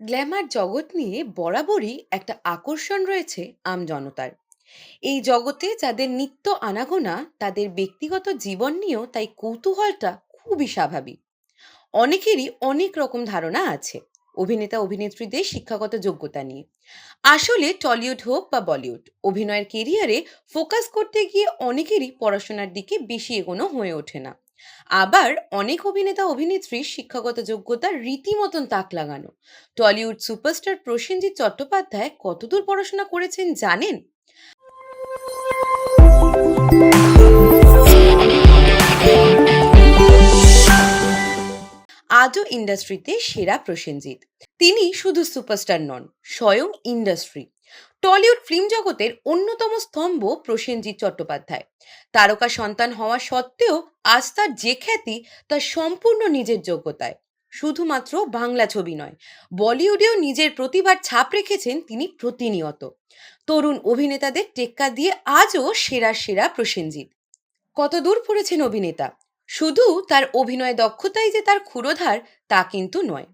Glamour জগৎ নিয়ে বরাবরই একটা আকর্ষণ রয়েছে আমজনতার এই জগতে যাদের নিত্য আনাগোনা, তাদের ব্যক্তিগত জীবন নিয়েও তাই কৌতূহলটা খুবই স্বাভাবিক। অনেকেরই অনেক রকম ধারণা আছে, অভিনেতা, অভিনেত্রীদের শিক্ষাগত যোগ্যতা নিয়ে। আসলে টলিউড হোক বা বলিউড, অভিনয়ের কেরিয়ারে ফোকাস করতে গিয়ে অনেকেরই পড়াশোনার দিকে বেশি এগোনো হয়ে ওঠে না। আবার অনেক অভিনেতা, অভিনেত্রী, শিক্ষাগত যোগ্যতা, রীতিমতন তাক লাগানো। টলিউড সুপারস্টার প্রসেনজিৎ চট্টোপাধ্যায় কতদূর পড়াশোনা করেছেন জানেন? আজও ইন্ডাস্ট্রিতে সেরা প্রসেনজিৎ। তিনি শুধু সুপারস্টার নন, স্বয়ং ইন্ডাস্ট্রি। টলিউড ফিল্ম জগতের অন্যতম স্তম্ভ প্রসেনজিৎ চট্টোপাধ্যায়। তারকা সন্তান হওয়া সত্ত্বেও আজ তার যে খ্যাতি, তা সম্পূর্ণ নিজের যোগ্যতায়। শুধুমাত্র বাংলা ছবি নয়, বলিউডেও নিজের প্রতিভার ছাপ রেখেছেন তিনি প্রতিনিয়ত। তরুণ অভিনেতাদের টেক্কা দিয়ে আজও সেরা সেরা প্রসেনজিৎ। কত দূর পড়েছেন অভিনেতা? শুধু তার অভিনয় দক্ষতাই যে তার ক্ষুরোধার, তা কিন্তু নয়।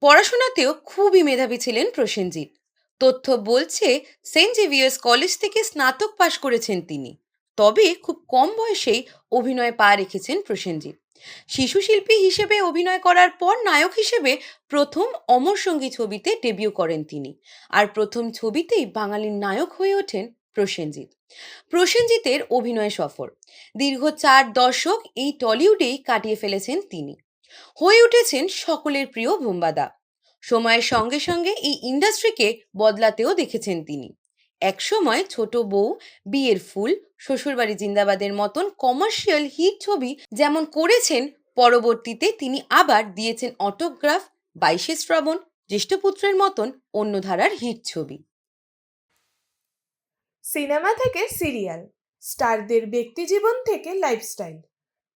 পড়াশোনাতেও খুবই মেধাবী ছিলেন প্রসেনজিৎ। তথ্য বলছে, সেন্ট জেভিয়ার্স কলেজ থেকে স্নাতক পাশ করেছেন তিনি। তবে খুব কম বয়সেই অভিনয় পা রেখেছেন প্রসেনজিৎ। শিশু শিল্পী হিসেবে অভিনয় করার পর নায়ক হিসেবে প্রথম অমর সঙ্গী ছবিতে ডেবিউ করেন তিনি আর প্রথম ছবিতেই বাঙালির নায়ক হয়ে ওঠেন প্রসেনজিৎ। প্রসেনজিতের অভিনয় সফর দীর্ঘ চার দশক এই টলিউডেই কাটিয়ে ফেলেছেন তিনি। হয়ে উঠেছেন সকলের প্রিয় বোম্বাদা। সময়ের সঙ্গে সঙ্গে এই ইন্ডাস্ট্রিকে বদলাতেও দেখেছেন তিনি। একসময় ছোট বউ, বিয়ের ফুল, শ্বশুরবাড়ি জিন্দাবাদের মতন কমার্শিয়াল হিট ছবি যেমন করেছেন, পরবর্তীতে তিনি আবার দিয়েছেন অটোগ্রাফ বাইশে শ্রাবণ, জ্যেষ্ঠপুত্রের মতন অন্য ধারার হিট ছবি। সিনেমা থেকে সিরিয়াল, স্টারদের ব্যক্তিজীবন থেকে লাইফস্টাইল